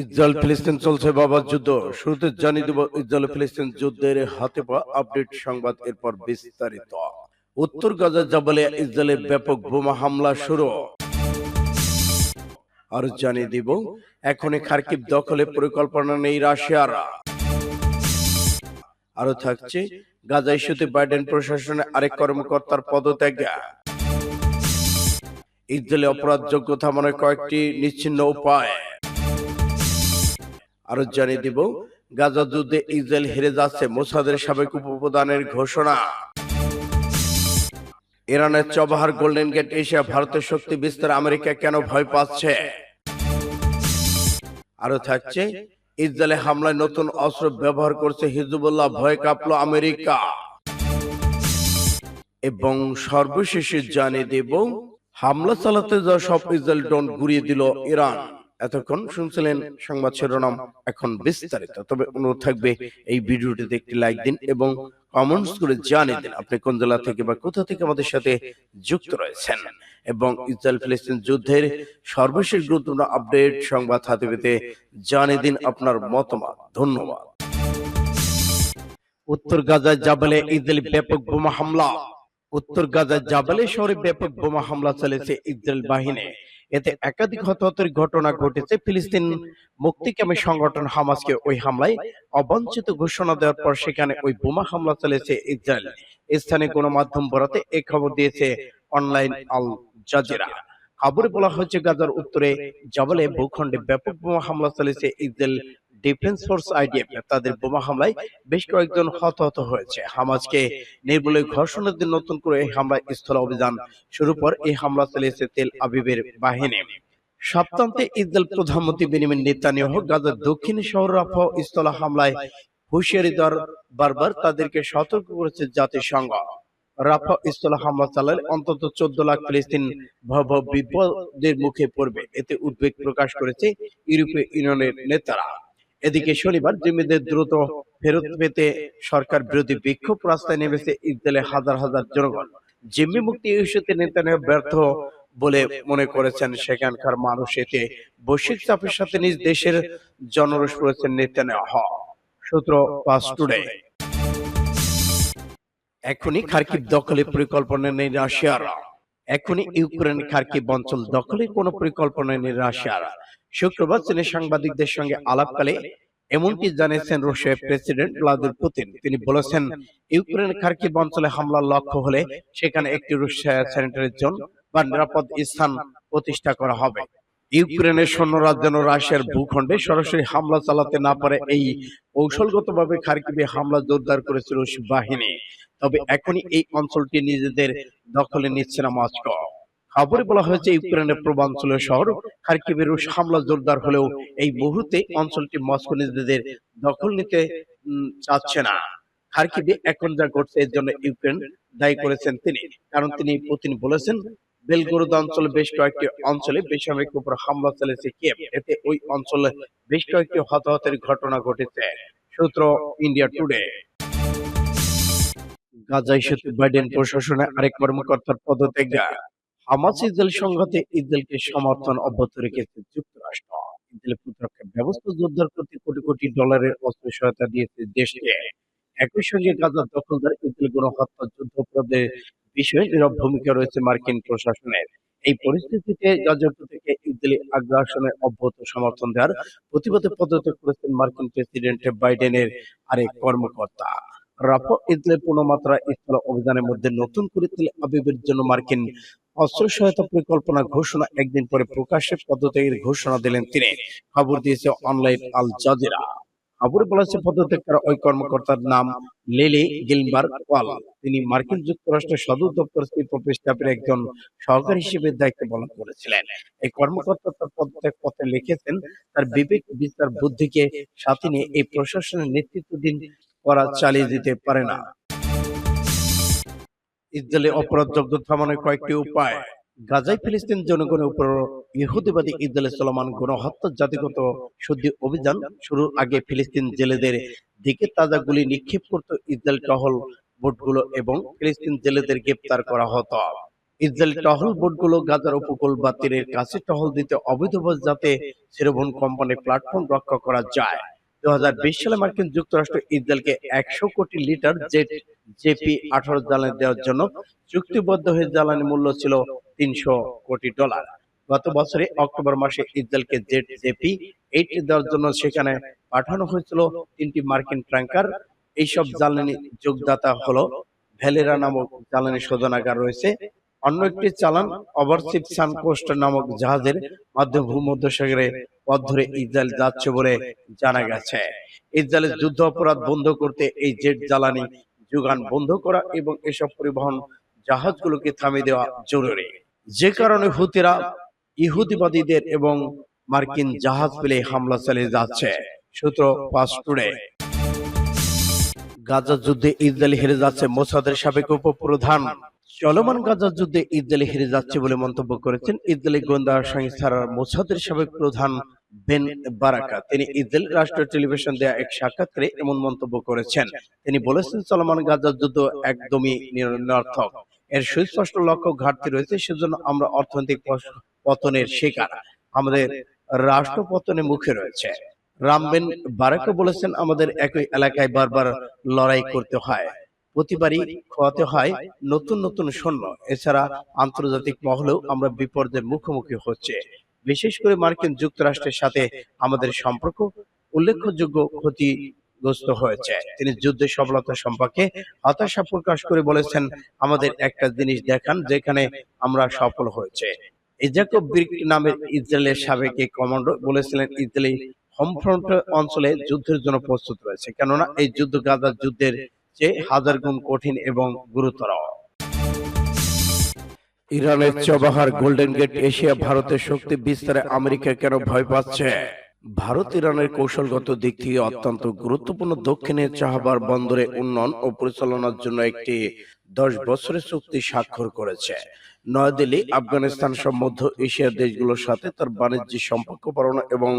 Israel ফিলিস্তিন চলছে বাবার যুদ্ধ। শুরুতে জানিয়ে দেব, ইসরায়েল ফিলিস্তিন যুদ্ধের হাতে পাওয়া আপডেট সংবাদ এরপর বিস্তারিত। উত্তর গাজা জাবালে ইসরায়েলের ব্যাপক বোমা হামলা শুরু। আর জানিয়ে দিব, এখনই খার্কিব দখলে পরিকল্পনা নেই রাশিয়ার। আরও থাকছে, গাজা ইস্যুতে বাইডেন প্রশাসনের আরেক কর্মকর্তার পদত্যাগ। ইসরায়েলে অপরাধ যোগ্য থামানোর কয়েকটি নিচ্ছিন্ন উপায়। আরও জানিয়ে দিব, গাজা যুদ্ধে ইসরায়েল হেরে যাচ্ছে মোসাদের সাবেক উপপ্রধানের ঘোষণা। ইরানের চবাহার গোল্ডেন গেট এশিয়া ভারতের শক্তি বিস্তার আমেরিকা কেন ভয় পাচ্ছে? আরও থাকছে, ইসরায়েলে হামলায় নতুন অস্ত্র ব্যবহার করছে হিজবুল্লাহ, ভয় কাঁপল আমেরিকা। এবং সর্বশেষে জানিয়ে দেব, হামলা চালাতে যাওয়া সব ইসরায়েল ড্রোন গুড়িয়ে দিল ইরান। এতক্ষণ শুনছিলেন সংবাদ শিরোনাম। এখন বিস্তারিত। তবে অনুরোধ থাকবে এই ভিডিওটিতে একটি লাইক দিন এবং কমেন্টস করে জানিয়ে দিন আপনি কোন জেলা থেকে বা কোথা থেকে আমাদের সাথে যুক্ত রয়েছেন। এবং ইসরায়েল ফিলিস্তিন যুদ্ধের সর্বশেষ গুরুত্বপূর্ণ আপডেট সংবাদ হাতে পেতে জানিয়ে দিন আপনার মতামত। ধন্যবাদ। উত্তর গাজায় জাবালে ইসরায়েল ব্যাপক বোমা হামলা। উত্তর গাজার জাবালে শহরে ব্যাপক বোমা হামলা চালিয়েছে ইসরায়েল বাহিনী। এতে একাধিক হতাহতের ঘটনা ঘটেছে। ফিলিস্তিন মুক্তিকামী সংগঠন হামাসকে ওই হামলায় অবাঞ্ছিত ঘোষণা দেওয়ার পর সেখানে ওই বোমা হামলা চালিয়েছে ইসরায়েল। স্থানীয় গণমাধ্যম বরাতে এ খবর দিয়েছে অনলাইন আল জাজিরা। খবরে বলা হয়েছে, গাজার উত্তরে জবলে ভূখণ্ডে ব্যাপক বোমা হামলা চালিয়েছে ইসরায়েল ডিফেন্স ফোর্স আইডিএফ তাদের বোমা হামলায় বেশ কয়েকজন হতাহত হয়েছে। হামাজকে নির্মূলে ঘর্ষণের দিন নতুন করে এই হামলা স্থল অভিযান শুরু পর এই হামলা চালিয়েছে তেল আবিবের বাহিনী। সপ্তান্তে ইসরায়েল প্রধানমন্ত্রী বেনিমিন নেতানিয়াহু গাজার দক্ষিণ শহর রাফা স্থল হামলায় হুঁশিয়ারি দেওয়ার বারবার তাদেরকে সতর্ক করেছে জাতিসংঘ। রাফা স্থল হামলা চালালে অন্তত চোদ্দ লাখ ফিলিস্তিন ভয়াবহ বিপদের মুখে পড়বে। এতে উদ্বেগ প্রকাশ করেছে ইউরোপীয় ইউনিয়নের নেতারা। এদিকে শনিবার জিম্মিদের দ্রুত ফেরত পেতে সরকার বিরোধী বিক্ষোভ রাস্তায় নেমেছে ইসরায়েলের হাজার হাজার জনগণ। জিম্মি মুক্তি ইস্যুতে নেতানিয়াহু ব্যর্থ বলে মনে করেছেন সেখানকার মানুষ। এতে বৈশ্বিক চাপের সাথে নিজ দেশের জনরোষ করেছেন নেতানিয়াহু। সূত্র পাস টুডে। এখনই খার্কিব দখলে পরিকল্পনা নেই রাশিয়ার। এখনই ইউক্রেন খার্কিব অঞ্চল দখলে কোনো পরিকল্পনা নেই রাশিয়ার। শুক্রবার চীনের সাংবাদিকদের সঙ্গে আলাপকালে এমনটি জানিয়েছেন রুশিয়ার প্রেসিডেন্ট ভ্লাদিমির পুতিন। তিনি বলেছেন, ইউক্রেন খার্কিব অঞ্চলে হামলার লক্ষ্য হলে সেখানে একটি রুশিয়া স্যানিটারি জোন বা নিরাপদ স্থান প্রতিষ্ঠা করা হবে। ইউক্রেনের সৈন্যরা যেন রাশিয়ার ভূখণ্ডে সরাসরি হামলা চালাতে না পারে, এই কৌশলগতভাবে খার্কিবে হামলা জোরদার করেছে রুশ বাহিনী। তবে এখনই এই অঞ্চলটি নিজেদের দখলে নিচ্ছে না মস্কো। খবরে বলা হয়েছে, ইউক্রেনের পূর্বাঞ্চলীয় শহর খার্কিবের রুশ হামলা জোরদার হলেও এই মুহূর্তে অঞ্চলটি মস্কো নিজেদের দখল নিতে চাচ্ছে না। খার্কিবে এখন যা ঘটছে, এর জন্য ইউক্রেন দায়ী করেছেন তিনি। কারণ তিনি পুতিন বলেছেন, বেলগরুদ অঞ্চলে বেশ কয়েকটি অঞ্চলে বেসামরিক উপর হামলা চালিয়েছে কিয়েভ। এতে ওই অঞ্চলে বেশ কয়েকটি হতাহতের ঘটনা ঘটেছে। সূত্র ইন্ডিয়া টুডে। গাজা ইস্যুতে বাইডেন প্রশাসনে আরেক কর্মকর্তার পদত্যাগ। হামাস ইসরায়েল সংঘাতে ইসরায়েলকে সমর্থন অব্যাহত রেখেছে যুক্তরাষ্ট্র। ইসরায়েল প্রতিরক্ষা ব্যবস্থা জোরদার করতে কোটি কোটি ডলারের অস্ত্র সহায়তা দিয়েছে দেশকে একই সঙ্গে গাজার দখলদার ইসরায়েল গণহত্যা যুদ্ধাপরাধের বিষয়ে নীরব ভূমিকা রয়েছে মার্কিন প্রশাসনের। এই পরিস্থিতিতে গাজার থেকে ইসরায়েলি আগ্রাসনের অব্যাহত সমর্থন দেওয়ার প্রতিবাদে পদত্যাগ করেছেন মার্কিন প্রেসিডেন্ট বাইডেনের আরেক কর্মকর্তা। রাফা ইসরায়েল পূর্ণমাত্রা স্থল অভিযানের মধ্যে নতুন করে তেল আবিবের জন্য মার্কিন অস্ত্র সহায়তা পরিকল্পনা ঘোষণা একদিন পরে প্রকাশ্যে পদত্যাগের ঘোষণা দিলেন তিনি। খবর দিয়েছে অনলাইন আল জাজিরা। খবরে বলেছে পদত্যাগ করা ওই কর্মকর্তার নাম লেলি গিলবার্গ ওয়াল। তিনি মার্কিন যুক্তরাষ্ট্রের সদর দপ্তর অফ স্টাফের একজন সহকারী হিসেবে দায়িত্ব পালন করেছিলেন। এই কর্মকর্তা তার পদত্যাগ পত্রে লিখেছেন, তার বিবেক, বিচার, বুদ্ধিকে সাথে নিয়ে এই প্রশাসনের নেতৃত্বাধীন করা চালিয়ে যেতে পারে না। ইসরায়েলে অপরাধ যোগ্য থামানোর কয়েকটি উপায়। গাজায় ফিলিস্তিন জনগণের উপর ইহুদিবাদী ইসরায়েলে চলমান গণহত্যা জাতিগত শুদ্ধি অভিযান শুরুর আগে ফিলিস্তিন জেলেদের দিকে তাজা গুলি নিক্ষেপ করত ইসরায়েল টহল বোটগুলো এবং ফিলিস্তিন জেলেদের গ্রেপ্তার করা হতো। ইসরায়েল টহল বোটগুলো গাজার উপকূল বা তীরের কাছে টহল দিতে অবৈধভাবে যাতে সেরোভন কোম্পানির প্ল্যাটফর্ম রক্ষা করা যায়। দু হাজার বিশ সালে মার্কিন যুক্তরাষ্ট্র ইসরায়েলকে একশো কোটি লিটার জেট, জেপি আঠারো জ্বালানি দেওয়ার জন্য চুক্তিবদ্ধ হয়ে জ্বালানি মূল্য ছিল তিনশো কোটি ডলার। গত বছরে অক্টোবর মাসে ইসরায়েলকে জেট, জেপি এইটি দেওয়ার জন্য সেখানে পাঠানো হয়েছিল তিনটি মার্কিন ট্যাঙ্কার। এইসব জ্বালানি যোগদাতা হলো ভ্যালেরা নামক জ্বালানি শোধনাগার রয়েছে। অন্য একটি চালান ওভারশিপ সানকোস্ট নামক জাহাজের মাধ্যমে ভূমধ্যসাগরে পথ ধরে ইসরায়েল যাচ্ছে বলে জানা গেছে। ইসরায়েলের যুদ্ধ অপরাধ বন্ধ করতে এই জেট জ্বালানি যোগান বন্ধ করা এবং এসব পরিবহন জাহাজগুলোকে থামিয়ে দেওয়া জরুরি। যে কারণে হুতিরা ইহুদিবাদীদের এবং মার্কিন জাহাজ পেলে হামলা চালিয়ে যাচ্ছে। সূত্র পাস টুডে গাজা যুদ্ধে ইসরায়েল হেরে যাচ্ছে মোসাদের সাবেক উপপ্রধান। চলমান গাজা যুদ্ধে ইসরায়েল হেরে যাচ্ছে বলে মন্তব্য করেছেন ইসরায়েলি গোয়েন্দা সংস্থার মোসাদের সাবেক প্রধান বেন বারাকা। তিনি ইসরায়েল রাষ্ট্রীয় টেলিভিশন দেয়া এক সাক্ষাৎকারে এমন মন্তব্য করেছেন। তিনি বলেছেন চলমান গাজা যুদ্ধ একদমই নিরর্থক। এর সুস্পষ্ট লক্ষ্য ঘাটতি রয়েছে, সেজন্য আমরা অর্থনৈতিক পতনের শিকার। আমাদের রাষ্ট্র পতনের মুখে রয়েছে। রামবেন বারাকা বলেছেন, আমাদের একই এলাকায় বারবার লড়াই করতে হয়। প্রতিবারই খোয়াতে হয় নতুন নতুন সৈন্য। এছাড়া আন্তর্জাতিক মহলেও আমরা বিপর্যয়ের মুখোমুখি হচ্ছে। বিশেষ করে মার্কিন যুক্তরাষ্ট্রের সাথে আমাদের সম্পর্ক উল্লেখযোগ্য ক্ষতিগ্রস্ত হয়েছে। তিনি যুদ্ধের সফলতা সম্পর্কে হতাশা প্রকাশ করে বলেছেন আমাদের একটা জিনিস দেখান যেখানে আমরা সফল হয়েছে। ইজাকব ব্রিক নামের ইসরায়েলের সাবেক এই কমান্ডো বলেছিলেন ইসরায়েলি হোমফ্রন্ট অঞ্চলে যুদ্ধের জন্য প্রস্তুত রয়েছে। কেননা এই যুদ্ধ গাজার যুদ্ধের চেয়ে হাজার গুণ কঠিন এবং গুরুতর। ইরানের চবাহার গোল্ডেন গেট এশিয়া ভারতের শক্তি বিস্তারে আমেরিকা কেন ভয় পাচ্ছে? ভারত ইরানের কৌশলগত দিক থেকে অত্যন্ত গুরুত্বপূর্ণ দক্ষিণে চাহাবার বন্দরে উন্নয়ন ও পরিচালনার জন্য একটি দশ বছরের চুক্তি স্বাক্ষর করেছে। নয়াদিল্লি, আফগানিস্তান সহ মধ্য এশিয়ার দেশগুলোর সাথে তার বাণিজ্যিক সম্পর্ক বাড়ানো এবং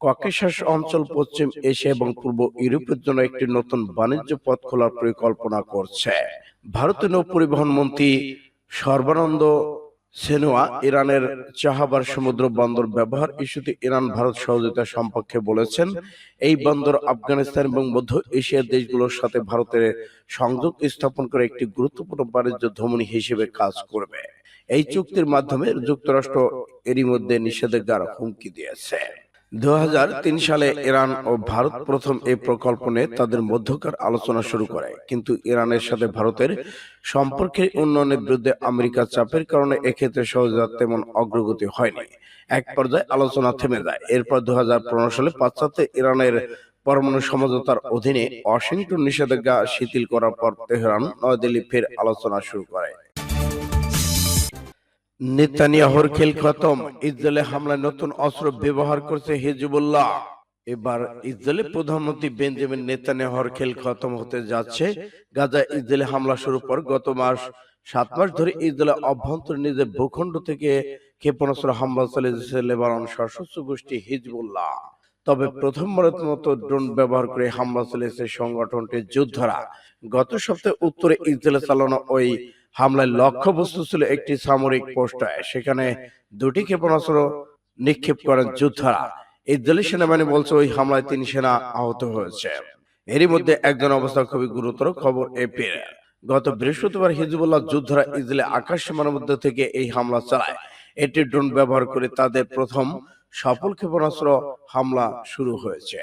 ককেশাস অঞ্চল পশ্চিম এশিয়া এবং পূর্ব ইউরোপের জন্য একটি নতুন বাণিজ্য পথ খোলার পরিকল্পনা করছে। ভারতীয় নৌ পরিবহন মন্ত্রী সর্বানন্দ সেনোয়া ইরানের চাহাবার সমুদ্র বন্দর ব্যবহার ইস্যুতে ইরান ভারত সহযোগিতা সম্পর্কে বলেছেন, এই বন্দর আফগানিস্তান এবং মধ্য এশিয়ার দেশগুলোর সাথে ভারতের সংযোগ স্থাপন করে একটি গুরুত্বপূর্ণ বাণিজ্য ধমনী হিসেবে কাজ করবে। এই চুক্তির মাধ্যমে যুক্তরাষ্ট্র এরই মধ্যে নিষেধাজ্ঞার হুমকি দিয়েছে। দু সালে ইরান ও ভারত প্রথম এই প্রকল্প নিয়ে তাদের মধ্যকার আলোচনা শুরু করে। কিন্তু ইরানের সাথে ভারতের সম্পর্কের উন্নয়নের বিরুদ্ধে আমেরিকার চাপের কারণে এক্ষেত্রে সহজাত তেমন অগ্রগতি হয়নি। এক পর্যায়ে আলোচনা থেমে যায়। এরপর দু হাজার পনেরো সালে পাশ্চাত্যে ইরানের পরমাণু সমঝোতার অধীনে ওয়াশিংটন নিষেধাজ্ঞা শিথিল করার পর তেহরান নয়াদিল্লি ফের আলোচনা শুরু করে নেতানিয়াহুর খেল খতম ইসরায়েলে হামলায় নতুন অস্ত্র ব্যবহার করছে হিজবুল্লাহ। এবার ইসরায়েলের প্রধানমন্ত্রী বেঞ্জামিন নেতানিয়াহুর খেল খতম হতে যাচ্ছে গাজা ইসরায়েলে হামলা শুরু পর গত মাস সাত মাস ধরে ইসরায়েলের অভ্যন্তরে নিজের ভূখণ্ড থেকে ক্ষেপণাস্ত্র হামলা চালিয়েছে লেবানন সশস্ত্র গোষ্ঠী হিজবুল্লাহ। তবে প্রথমবারের মতো ড্রোন ব্যবহার করে হামলা চালিয়েছে সংগঠনটির যোদ্ধারা। গত সপ্তাহে উত্তরে ইসরায়েলে চালানো ওই হামলায় লক্ষ্যবস্তু ছিল একটি সামরিক পোস্টায় সেখানে দুটি ক্ষেপণাস্ত্র নিক্ষেপ করেন যোদ্ধারা। ইসরায়েলি সেনাবাহিনী বলছে ওই হামলায় তিন সেনা আহত হয়েছে। এরই মধ্যে একজন অবস্থা খুবই গুরুতর খবর এপি গত বৃহস্পতিবার হিজবুল্লাহ যোদ্ধারা ইসরায়েলি আকাশ সীমার মধ্যে থেকে এই হামলা চালায়। এটি ড্রোন ব্যবহার করে তাদের প্রথম সফল ক্ষেপণাস্ত্র হামলা শুরু হয়েছে।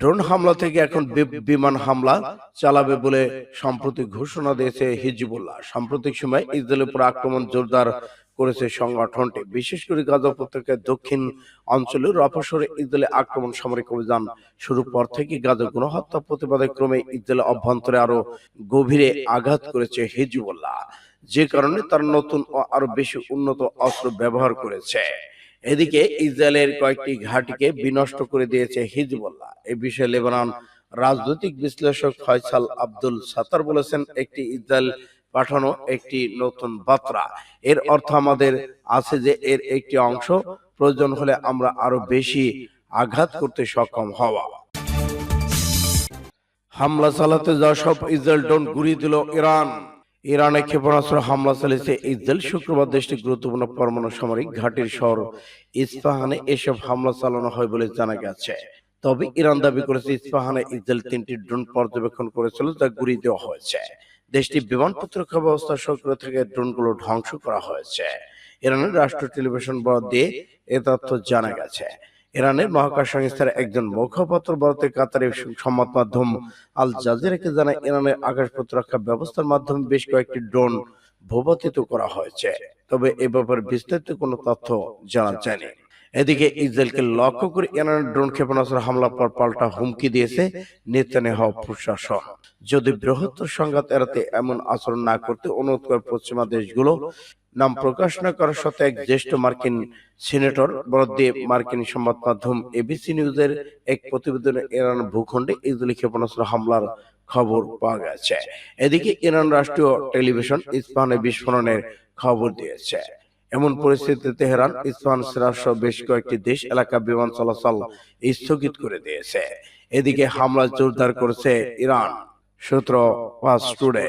ড্রোন হামলা থেকে এখন বিমান হামলা চালাবে বলে সম্প্রতি ঘোষণা দিয়েছে হিজবুল্লাহ। সাম্প্রতিক সময় ইসরায়েলের উপর আক্রমণ জোরদার করেছে সংগঠনটি। বিশেষ করে গাজা উপত্যকার দক্ষিণ অঞ্চলে রফসরে ইসরায়েলে আক্রমণ সামরিক অভিযান শুরুর পর থেকে গাজা গণহত্যা প্রতিবাদে ক্রমে ইসরায়েলের অভ্যন্তরে আরও গভীরে আঘাত করেছে হিজবুল্লাহ। যে কারণে তার নতুন ও আরও বেশি উন্নত অস্ত্র ব্যবহার করেছে। এদিকে ইসরায়েলের কয়েকটি ঘাঁটিকে বিনষ্ট করে দিয়েছে হিজবুল্লাহ। এ বিষয়ে লেবানন রাজনৈতিক বিশ্লেষক ফয়সাল আব্দুল সাতার বলেছেন একটি ইসরায়েল পাঠানো একটি নতুন বার্তা এর অর্থ আমাদের আছে যে এর একটি অংশ প্রয়োজন হলে আমরা আরও বেশি আঘাত করতে সক্ষম হওয়া। হামলা চালাতে যাওয়া সব ইসরায়েল ড্রোন গুড়িয়ে দিল ইরান। ইরানে ক্ষেপণাস্ত্র হামলা চালিয়েছে ইসরায়েল শুক্রবার দেশটির গুরুত্বপূর্ণ পরমাণু সামরিক ঘাটির শহর ইস্পাহানে এসব হামলা চালানো হয় বলে জানা গেছে। তবে ইরান দাবি করেছে ইস্পাহানে ইসরায়েল তিনটি ড্রোন পর্যবেক্ষণ করেছিল যা গুড়িয়ে দেওয়া হয়েছে। দেশটির বিমান প্রতিরক্ষা ব্যবস্থা সক্রিয় থেকে ড্রোনগুলো ধ্বংস করা হয়েছে। ইরানের রাষ্ট্র টেলিভিশন বরাদ দিয়ে এ তথ্য জানা গেছে। ইরানের মহাকাশ সংস্থার একজন মুখপাত্র ভারতের কাতারের সংবাদ মাধ্যম আল জাজিরাকে জানায় ইরানের আকাশ প্রতিরক্ষা ব্যবস্থার মাধ্যমে বেশ কয়েকটি ড্রোন ভূপাতিত করা হয়েছে। তবে এ ব্যাপারে বিস্তারিত কোনো তথ্য জানা যায়নি। এদিকে ইসরায়েলকে লক্ষ্য করে ইরানের ড্রোন ক্ষেপণাস্ত্র হামলার পর পাল্টা হুমকি দিয়েছে নেতানিয়াহু প্রশাসন যদি বৃহত্তর সংঘাত এড়াতে এমন আচরণ না করতে অনুরোধ করে পশ্চিমা দেশগুলো নাম প্রকাশ না করার সত্ত্বে এক জ্যেষ্ঠ মার্কিন সিনেটর বরাদ দিয়ে মার্কিন সংবাদ মাধ্যম এবিসি নিউজের এক প্রতিবেদনে ইরান ভূখণ্ডে ইসরায়েলি ক্ষেপণাস্ত্র হামলার খবর পাওয়া গেছে। এদিকে ইরান রাষ্ট্রীয় টেলিভিশন ইস্পাহানে বিস্ফোরণের খবর দিয়েছে। এমন পরিস্থিতিতে তেহরান সিরাজ সহ বেশ কয়েকটি দেশ এলাকা বিমান চলাচল স্থগিত করে দিয়েছে। এদিকে হামলা জোরদার করেছে ইরান, সূত্র ফাস্ট টুডে।